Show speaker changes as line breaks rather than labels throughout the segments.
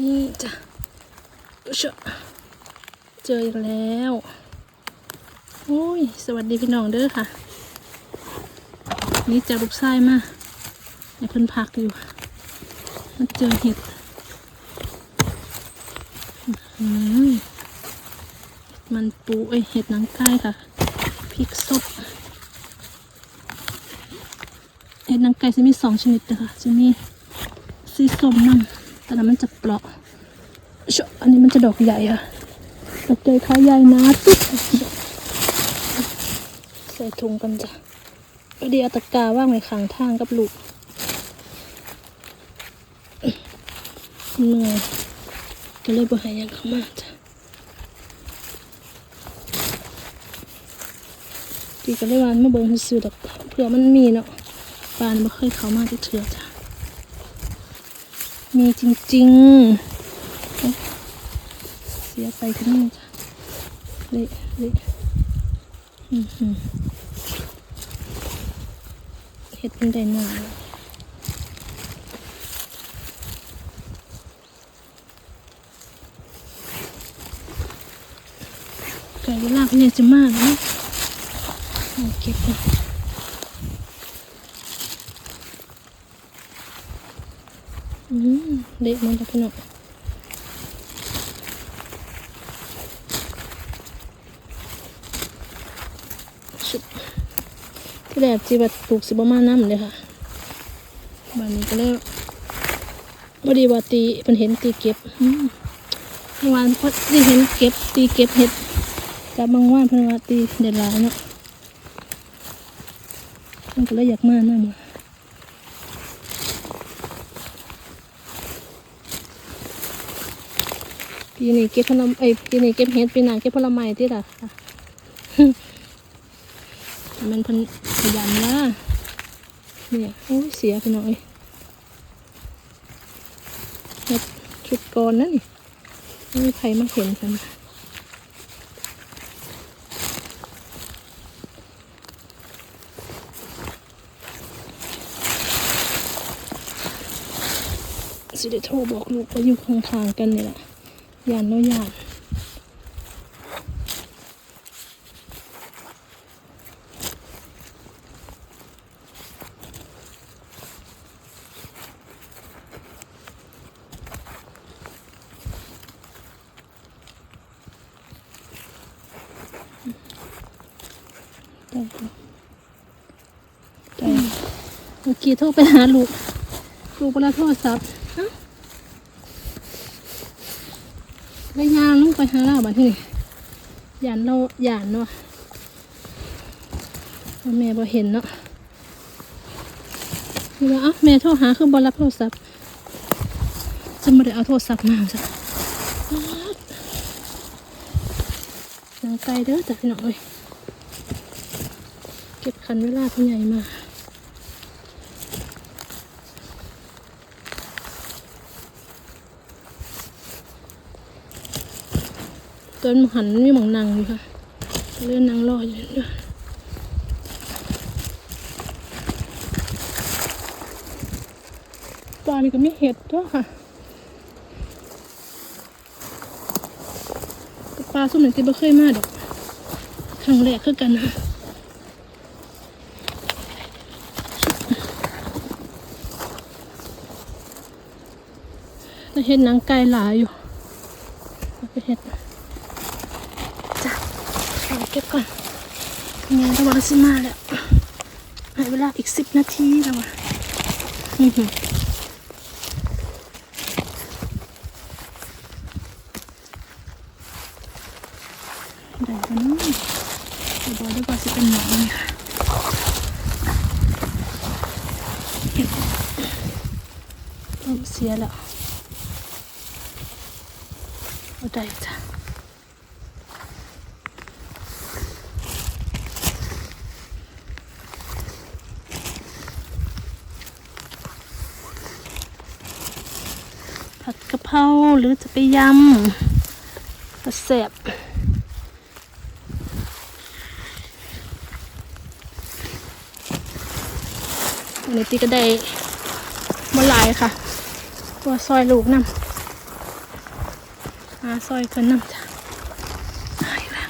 นี่จ้ะเชเจออีกแล้วโอ้ย สวัสดีพี่น้องเด้อค่ะ นี่จะลูกไส้มาในเพิ่นพักอยู่มาเจอเห็ดมันปูเอ้ยเห็ดหนังไก่ค่ะพริกสดเห็ดนังไก่จะมีสองชนิดนะคะจะมีสีส้มนั่น แต่ละมันจะเปราะชอันนี้มันจะดอกใหญ่อะดอกใหญ่ขาใหญ่นะตุ๊บใส่ถุงกันจ้ะพอดีเอาตะกร้าว่างไว้ข้างทางกับลูกเหนื่อยก็เลยบ่หายยังเข้ามาจ้ะพี่ก็เลยว่ามาเบิ่งซื้อดอกเผื่อมันมีเนาะปานบ่เคยเข้ามาที่เถื่อจ้ะ มีจริงๆ เสียไปที่นี่จ้เละเละอือหือเฮ็ดเป็นได้หนาไก่ลาเพิ่นเนี่ยจะมาแล้วเนะเก็บก่อนอืม เละหมันแล้วพี่น้องชุบที่แรกจีบัดปลูกสิบมาน้ำเลยค่ะบ้านนี้ก็เลยพอดีว่าตีเป็นเห็นตีเก็บเมื่อวานพอดีเห็นเก็บตีเก็บเห็ดกับบางว่านเพิ่นว่าตีเด็ดลายเนาะมันก็เลยอยากมานั่น ปีนี้เก็บผลไม้เอ้ยปีนี้เก็บเห็ดปีหน้าเก็บผลไม้ที่ละค่ะมันพันขยันนะเนี่ยโอ้ยเสียพี่น้อยเฮ็ดชุดก่อนนั่นนี่ไม่มีใครมาเห็นกันสิได้โทรบอกลูกว่าอยู่ข้างๆกันนี่แหละ ยานแล้วยานได้ค่ะได้เมื่อกี้โทรไปหาลูก ลูกเวลาโทรศัพท์เอ้าแล้วยางลง ไปหาเราบ้านที่นี่ยานเรายานเนาะแม่บ่เห็นเนาะนี่ว่าเอ้าแม่โทรหาคือบอรับโทรศัพท์จะไม่ได้เอาโทรศัพท์มาจ้ะนางไกลเด้อจ้ะพี่น้องเอ้ยเก็บคันเวลาผู้ใหญ่มา ต้นหันมีหมองนางอยู่ค่ะเลื่อนนางรออยู่ด้วยปลานี่ก็มีเห็ดด้วยค่ะปลาสุ่มหนึ่งที่บ่เคยมาดอกครั้งแรกคือกันนะแต่เห็ดนังไก่หลายอยู่เอาไปเห็ด จ้ะเอาเก็บก่อน งานตะวันสิมาแล้วให้เวลาอีกสิบนาทีแล้วอะอื้อหือได้กันเนาะเดี๋ยวบอกได้ว่าสิเป็นหนังเนี่ยเก็บเริ่มเสียแล้วเอาได้จ้ะ ผัดกะเพราหรือจะไปยำก็แซ่บวันนี้ตีก็ได้มาลายค่ะตัวซอยลูกน้ำมาซอยกันน้ำจ้ะหายแล้ว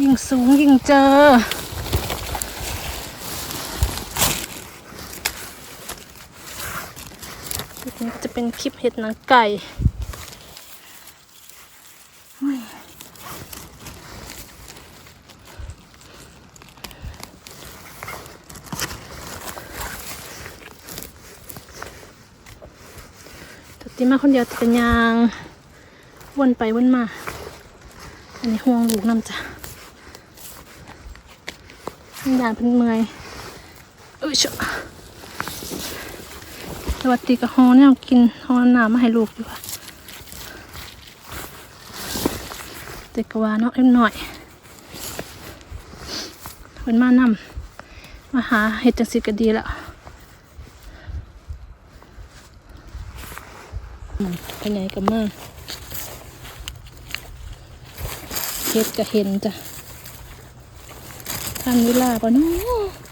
ยิ่งสูงยิ่งเจอ คลิปนี้ จะเป็นคลิปเห็ดหนังไก่ตัดที่มาคนเดียวจะเป็นยางวนไปวนมา อันนี้ห่วงลูกน้ำจ้ะยานเป็นเมื่อยเอ้ยเชอะ สวัสดีกับฮอเนี่ยกินฮอน้ำมาให้ลูกอยู่ค่ะเด็กกว่าเนาะเล็กหน่อยเพิ่นมานำมาหาเห็ดจังสิก็ดีละอืมไปไหนกันมาเห็ดก็เห็นจ้ะทันเวลาปะเนาะ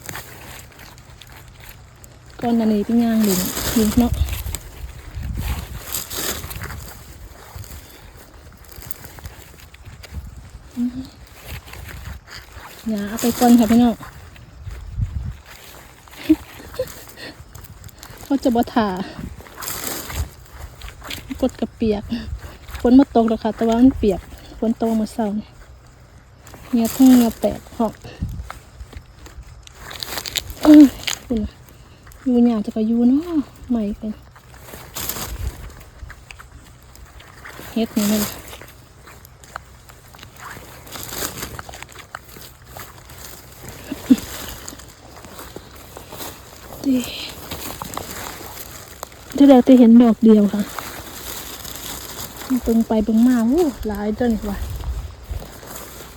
ก่อนนันนี้เป็นย่างหลิงหลิงเนาะอย่าเอาไปก่อนค่ะพี่น้องเขาจะบ่ถ่ากดกระเปียกฝนมาตกแล้วค่ะ แต่ว่ามันเปียกฝนตกมื่อเช้าเนี่เหงียทั้งเหงียแตกหอกอ้ยคุณ น่ะอยู่หยาจะก็อยู่เนาะใหม่กันเฮ็ดนี่มันดีที่แรกจะเห็นดอกเดียวค่ะเบิ่งไปเบิ่งมาโอ้หลายต้นว่ะ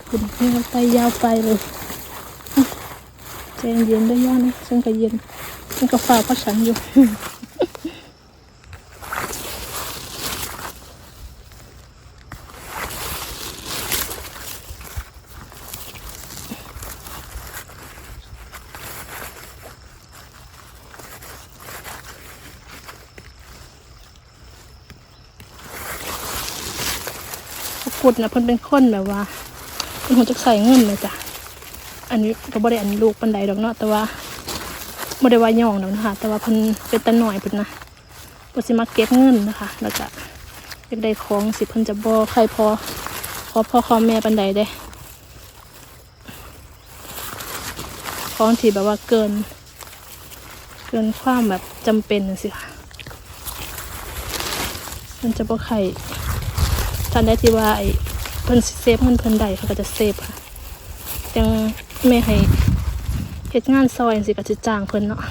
คุณยาวไปยาวไปเลยอะใจเย็นได้ย่านะฉันก็เย็น มันก็ฝากพักฉันอยู่กุดนะเพิ่นเป็นคนแบบว่าเป็นหัวจักใส่เงินเลยจ้ะ อันนี้ก็บ่ได้อันลูกปันใดดอกเนาะแต่ว่า บ่ได้ว่าย่องดอกนะคะแต่ว่าเพิ่นเป็นตาหน่อยเพิ่นนะเพิ่นสิมาเก็บเงินนะคะ แล้วก็อยากได้ของสิเพิ่นจะบ่ใครพอขอพ่อขอแม่ปันใดเด้ของที่แบบว่าเกิน เกินความแบบจำเป็นนะสิค่ะมันจะบ่ใครทันได้ที่ว่าไอ้เพิ่นเซฟเงินเพิ่นใดเขาก็จะเซฟค่ะจังแม่ให้ เฮ็ดงานซอยสิก็จะจ้างเพิ่นเนาะ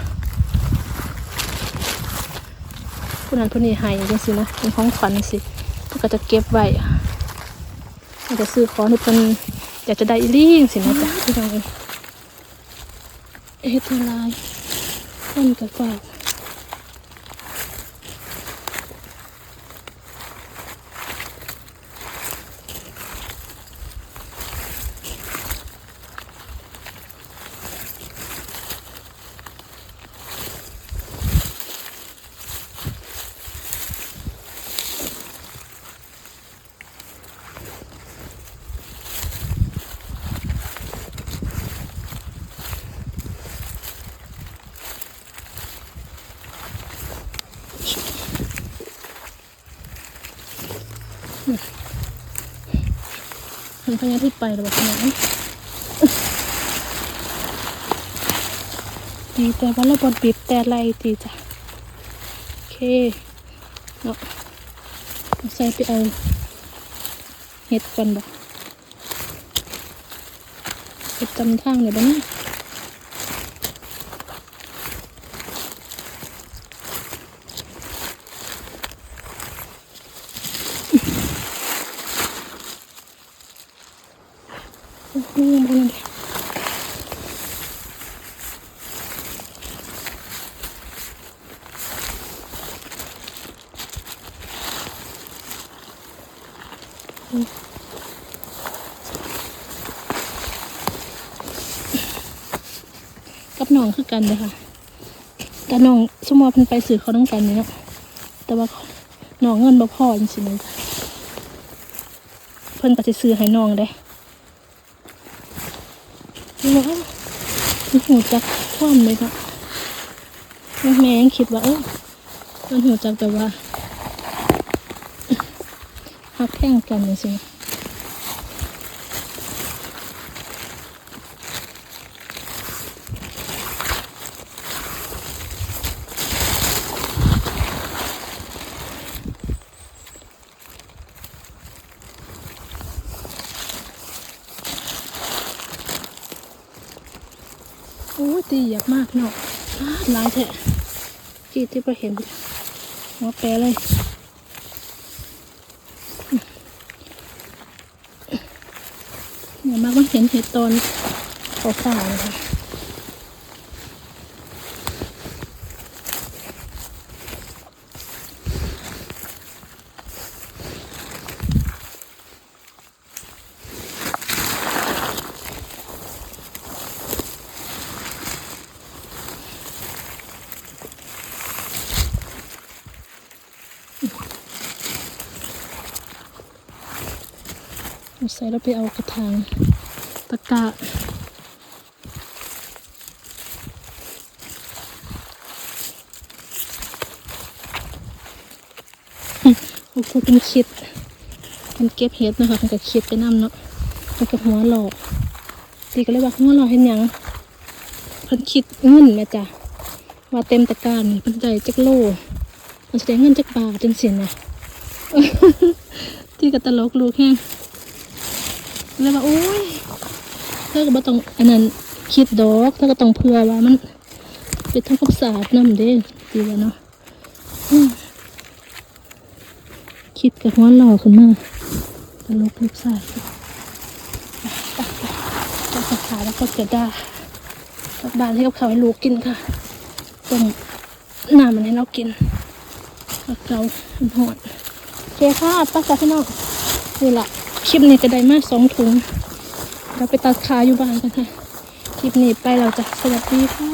ผู้นั้นผู้นี้ให้จังซี่นะเป็นของขวัญสิเพิ่นก็จะเก็บไว้มันจะซื้อของให้เพิ่นอยากจะได้อีหลีจังซี่นะจ๊ะพี่น้องเอ้ยเฮ็ดอะไรเพิ่นก็ฝาก มันพยายามที่ไปแล้วบอกขนาดนี้ดีแต่ว่าเราบดบีบแต่ไรดีจ้ะโอเคเนาะใส่ไปเอาเห็ดก่อนบอกเห็ดจำทางเลยบ้านะนี่ยังบ่นั่นเดะ กับน้องคือกันเลยค่ะกะน้องสมมติเพิ่นไปสื่อเขาต้องกันนี่เนาะแต่ว่าน้องเงินบ่พอจริงๆเลยเพิ่นก็สิซื้อให้น้องเด้นี่ว่ามันหูจักความเลยค่ะแม่ยังคิดว่าเออมันหูจักแบบว่า ฮักแข่งกันจริงๆโอ้ยตีหยับมากเนาะหลายแท้จีที่ไปเห็นหัวแปรเลย เห็นเห็ดตอนขาวๆเลยค่ะใส่แล้วไปเอากระถาง ตะกร้าโอ้โหเป็นคิดเป็นเก็บเห็ดนะคะเป็นกับคิดไปน้ำเนาะเป็นกับหัวหลอกตีก็เลยว่าหัวหลอกเห็นยังเพิ่นคิดเงินแม่จ้ะว่าเต็มตะกร้านี่เพิ่นได้จักโลมันแสดงเงินจักบาทจังสินะที่ก็ตลกลูกแห้งเลยว่าโอ้ย เธอก็บ่ต้องอันนั้นคิดดอกเธอก็ต้องเผื่อว่ามันเป็นทั้งความสะอาดน้ำเด้ดีว่าเนาะคิดกับหัวหล่อขึ้นมาตลกลูกชายจะขาแล้วก็จะได้กลับบานให้กับเขาให้ลูกกินค่ะต้มน้ำมันให้เรากินกับเรามันหอดโอเคค่ะป้าค่ะพี่น้องนี่แหละคลิปนี้ก็ได้มาสองถุง เราไปตัดขาอยู่บ้านกันค่ะ คลิปนี้ไปเราจะสวัสดีค่ะ